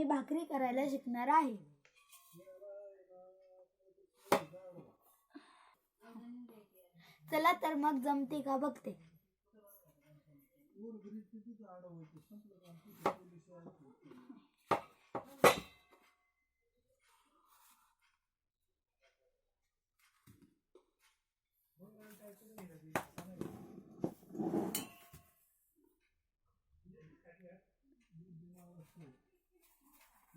मी भाकरी करायला शिकणार आहे. चला तर मग जमते का बघते.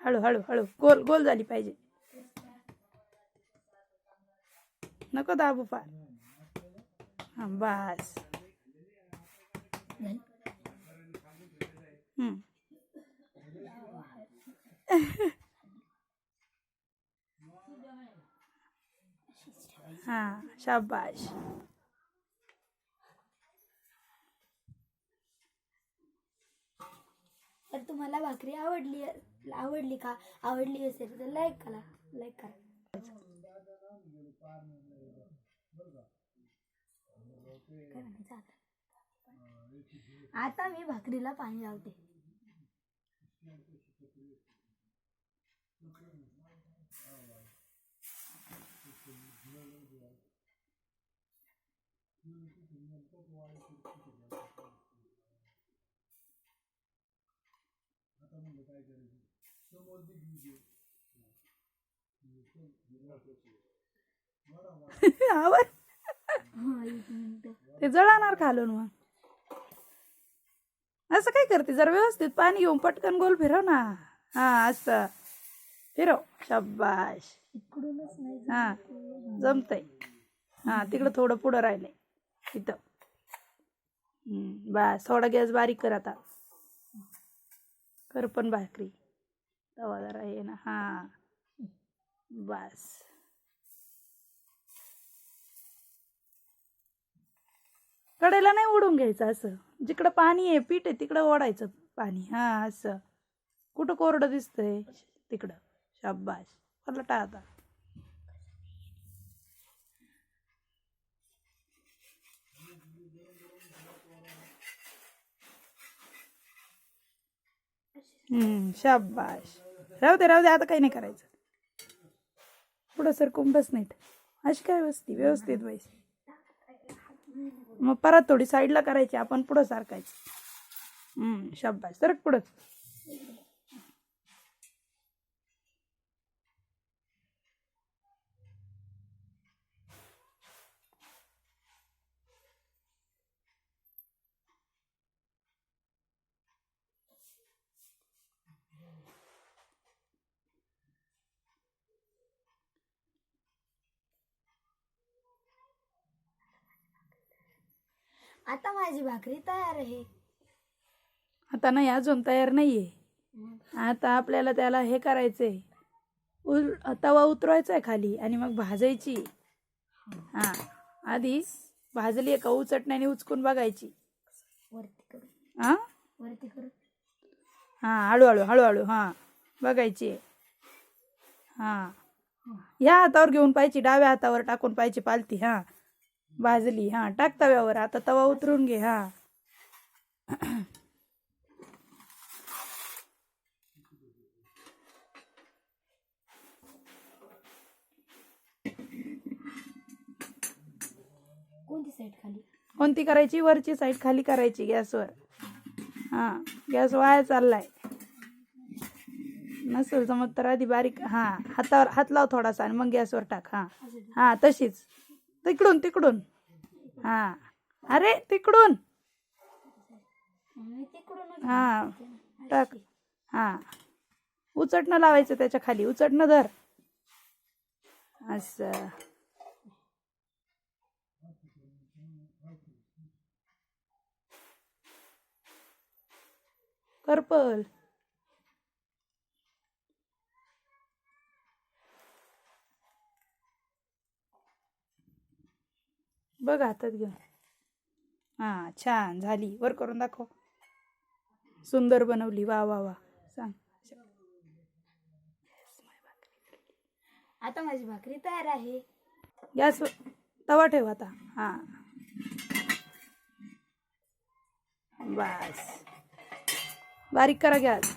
हळू हळू हळू. गोल गोल झाली पाहिजे. नको दाबू फार. हां बस. हां हा शाबाश. तर तुम्हाला भाकरी आवडली आवडली का? आवडली असेल तर लाईक करा. लाईक करा. आता? मी भाकरीला पाणी लावते. आवर काय करायचं? मिनिट ते जळणार खालून मग. असं काय करते? जर व्यवस्थित पाणी घेऊन पटकन गोल फिरव ना. हा असं. फिरव. नाही हा जमतंय. हा तिकडं थोडं पुढं राहिलंय तिथं हम्म, बस थोडा गॅस बारीक कर आता. कर पण भाकरी. तवा जरा हे ना हा बस कडेला नाही ओढून घ्यायचं असं. जिकडं पाणी आहे पीठ आहे तिकडं ओढायचं पाणी. हा असं. कुठं कोरडं दिसतंय तिकडं. शाबाश पलटा आता हम्म शाबाश राहू दे राहू दे आता काही नाही करायचं. पुढं सरकून बस नाहीत. अशी काय बसती व्यवस्थित बैस मग परत थोडी साईडला करायची आपण पुढं सारखायचं. हम्म शाबाश सरक पुढं. आता माझी भाकरी तयार आहे. आता नाही अजून तयार नाहीये. आता आपल्याला त्याला हे करायचंय. उल तवा उतरवायचा आहे खाली आणि मग भाजायची. हा आधी भाजली का उचटण्याने उचकून बघायची. वरती करू. हा वरती करू. हा हळूहळू हळूहळू हा बघायची हा. ह्या हातावर घेऊन पाहिजे डाव्या हातावर टाकून पाहिजे पालती हा. भाजली हा. टाक तव्यावर. आता तवा उतरून घे हा. कोणती साईड खाली? कोणती करायची? वरची साईड खाली करायची गॅसवर हा. गॅस वाया चाललाय. नसेल जमत तर आधी बारीक हा. हातावर हात लाव थोडासा आणि मग गॅसवर टाक हा. हा तशीच. तिकडून तिकडून. हा. अरे तिकडून. हा टाक. हां. उचटणं लावायचं त्याच्याखाली. उचटणं धर. असं. पर्पल बघ हातात घेऊन. हां छान झाली. वर करून दाखव. सुंदर बनवली. वा वा वा. सांग. आता माझी भाकरी तयार आहे. गॅस तवा ठेव आता. हां. बस. बारीक करा गॅस.